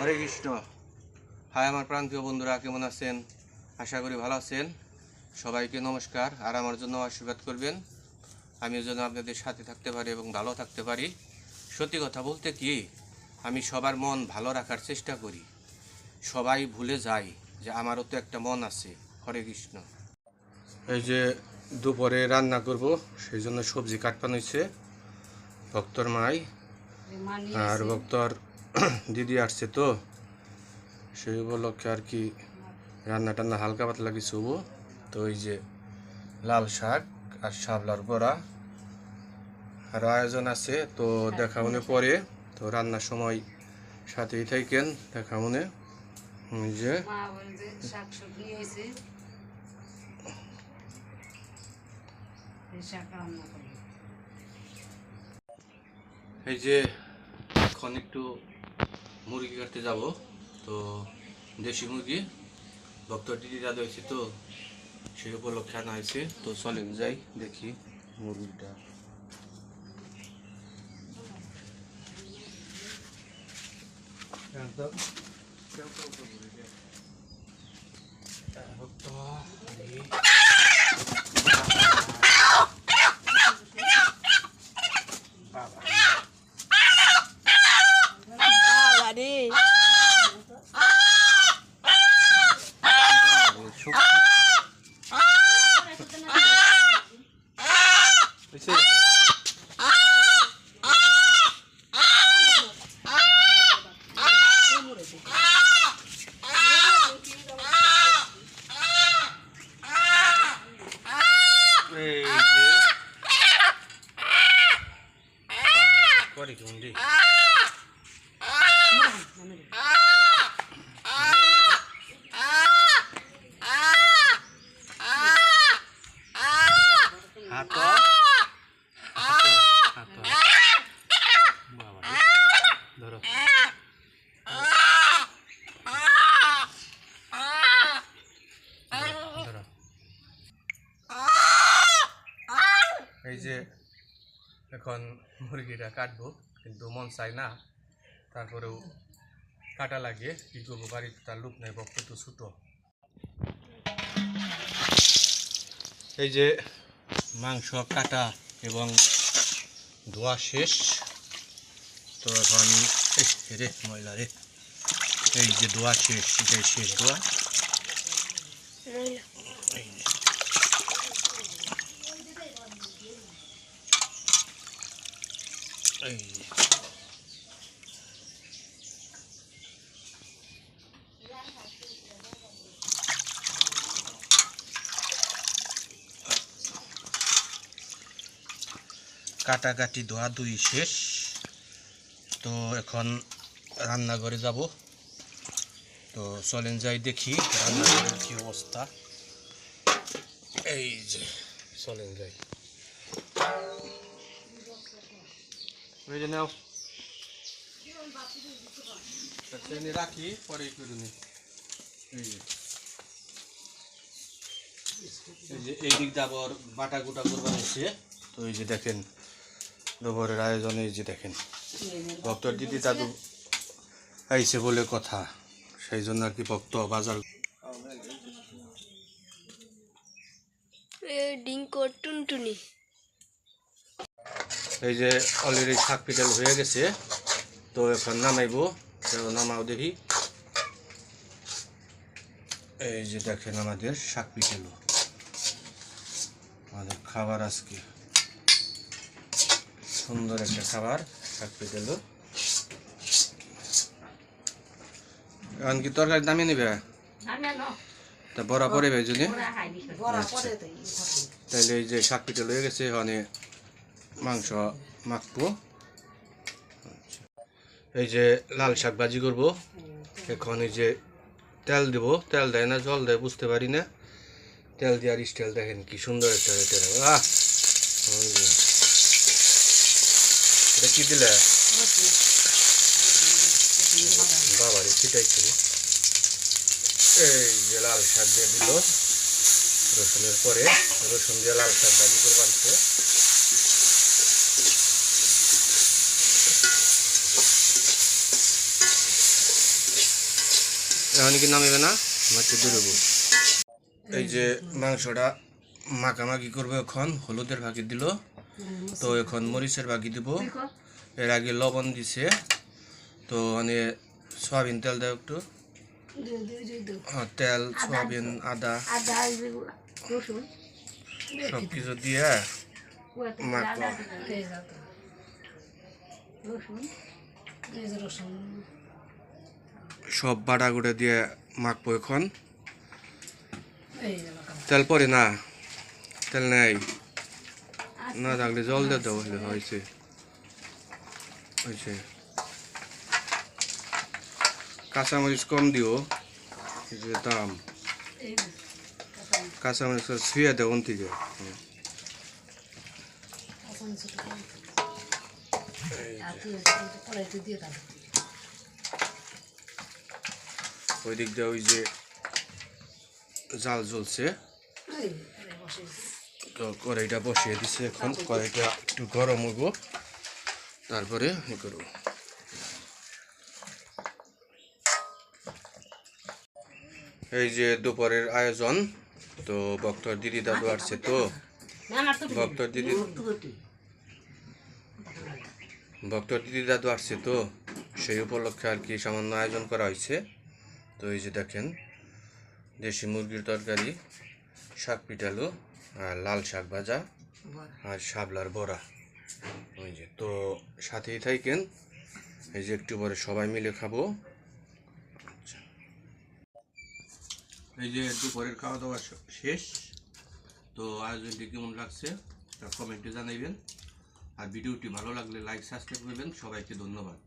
হরে Krishna. High আমার প্রান্তীয় বন্ধুরা কেমন আছেন? আশা করি ভালো আছেন। সবাইকে নমস্কার আর আমার জন্য আশীর্বাদ করবেন। আমি যেন আপনাদের সাথে থাকতে পারি এবং ভালো থাকতে পারি। সত্যি কথা বলতে কি আমি সবার মন ভালো রাখার চেষ্টা করি। সবাই ভুলে যায় যে আমারও তো একটা মন আছে। হরে কৃষ্ণ। এই যে দুপুরে রান্না করব সেই জন্য সবজি কাটপানো হয়েছে ভক্তর মাই আর ভক্তর দিদি আসছে তো সেই উপলক্ষে আর কি রান্না টান্না হালকা পাতলা কিছু হব। তো ওই যে লাল শাক আর শাপলার বড়া আর আয়োজন আছে তো দেখা মনে পরে। তো রান্নার সময় সাথেই থাকেন দেখা মনে। যে এই যে এখন একটু মুরগি কাটতে যাব। তো দেশি মুরগি ভক্ত দিদি দাদা হয়েছে তো সেই উপলক্ষে আনা হয়েছে। তো চলেন যাই দেখি মুরগিটা। ভক্ত হরি। বাবা বাবারে হয়েছে? এই যে করে কি মুন্ডি হাত হাত হাত বাবা ধরো ধরো এই যে এখন মুরগিটা কাটবো, কিন্তু মন চাই না। তারপরেও কাটা লাগে, কি করব বাড়িতে তার লোক নেই, বক্ত তো ছোটো। এই যে মাংস কাটা এবং ধোয়া শেষ। তো এখন রে ময়লা রে, এই যে ধোয়া শেষ, এটাই শেষ ধোয়া এই যে। এই। কাটাকাটি ধোয়া দুই শেষ। তো এখন রান্নাঘরে যাব। তো চলেন যাই দেখি রান্নাঘরের কি অবস্থা। এই যে, চলেন যাই। ওই যে নাও আচ্ছা, রাখি পরে করে নি এই যে এই দিক যাবর বাটা গোটা করবার হচ্ছে তো এই যে দেখেন দুপুরের আয়োজনে এই যে দেখেন ভক্তর দিদি দাদু আইছে বলে কথা। সেই জন্য আর কি ভক্ত বাজার ডিঙ্কো টুনটুনি। এই যে অলরেডি শাক পিটাল হয়ে গেছে তো এখন নামাইবো। তো নামাও দেখি। এই যে দেখেন আমাদের শাক পিটাল আমাদের খাবার আজকে। সুন্দর একটা খাবার শাক পিটাল এখন কি তরকারি দামে নেবে? তা বড়া পরে ভাই যদি? বড়া তাহলে এই যে শাক পিঠে হয়ে গেছে এখানে মাংস মাখবো। এই যে লাল শাক ভাজি করব। এখন এই যে তেল দেব। তেল দেয় না, জল দেয়, বুঝতে পারি না। তেল দিয়ে আর স্টাইল দেখেন কি সুন্দর একটা তেল এটা কি দিলে? বাবা রে ছিটাইছে। এই যে লাল শাক দিয়ে দিল। রসুনের পরে রসুন দিয়ে লাল শাক ভাজি করে এখন কি নামিবে না? মাছ বেরোবো এই যে মাংসটা মাখামাখি করবে এখন হলুদের ভাগি দিল। তো এখন মরিচের ভাগি দিব। এর আগে লবণ দিছে। তো মানে সয়াবিন তেল দেয় একটু। হ্যাঁ, তেল সয়াবিন আদা। সব কিছু দিয়ে মাখবো রসুন। সব বাটা গুঁড়ে দিয়ে মাখবো এখন। তেল পরে না তেল নেই। না থাকলে জল দিয়ে দেওয়া হলে হয়েছে। হয়েছে। কাঁচামরিচ কম দিও যে দাম। কাঁচামরিচ। শুয়ে দেও ওন থেকে দিয়ে দাও ওই দিক দিয়ে ওই যে জাল জ্বলছে। তো কড়াইটা বসিয়ে দিছে এখন। কড়াইটা একটু গরম হইব, তারপরে ই করব। এই যে দুপুরের আয়োজন, তো ভক্তর দিদি দাদু আসছে তো। ভক্তর দিদি ভক্তর দিদি দাদু আসছে তো, সেই উপলক্ষে আর কি সামান্য আয়োজন করা হয়েছে। তো এই যে দেখেন দেশি মুরগির তরকারি শাক পিঠালো আর লাল শাক ভাজা আর শাবলার বড়া। ওই যে তো সাথেই থাকেন এই যে একটু পরে সবাই মিলে খাব। আচ্ছা। এই যে দুপুরের খাওয়া দাওয়া শেষ। তো আয়োজনটি কেমন লাগছে তা কমেন্টে জানাইবেন। আর ভিডিওটি ভালো লাগলে লাইক সাবস্ক্রাইব করবেন। সবাইকে ধন্যবাদ।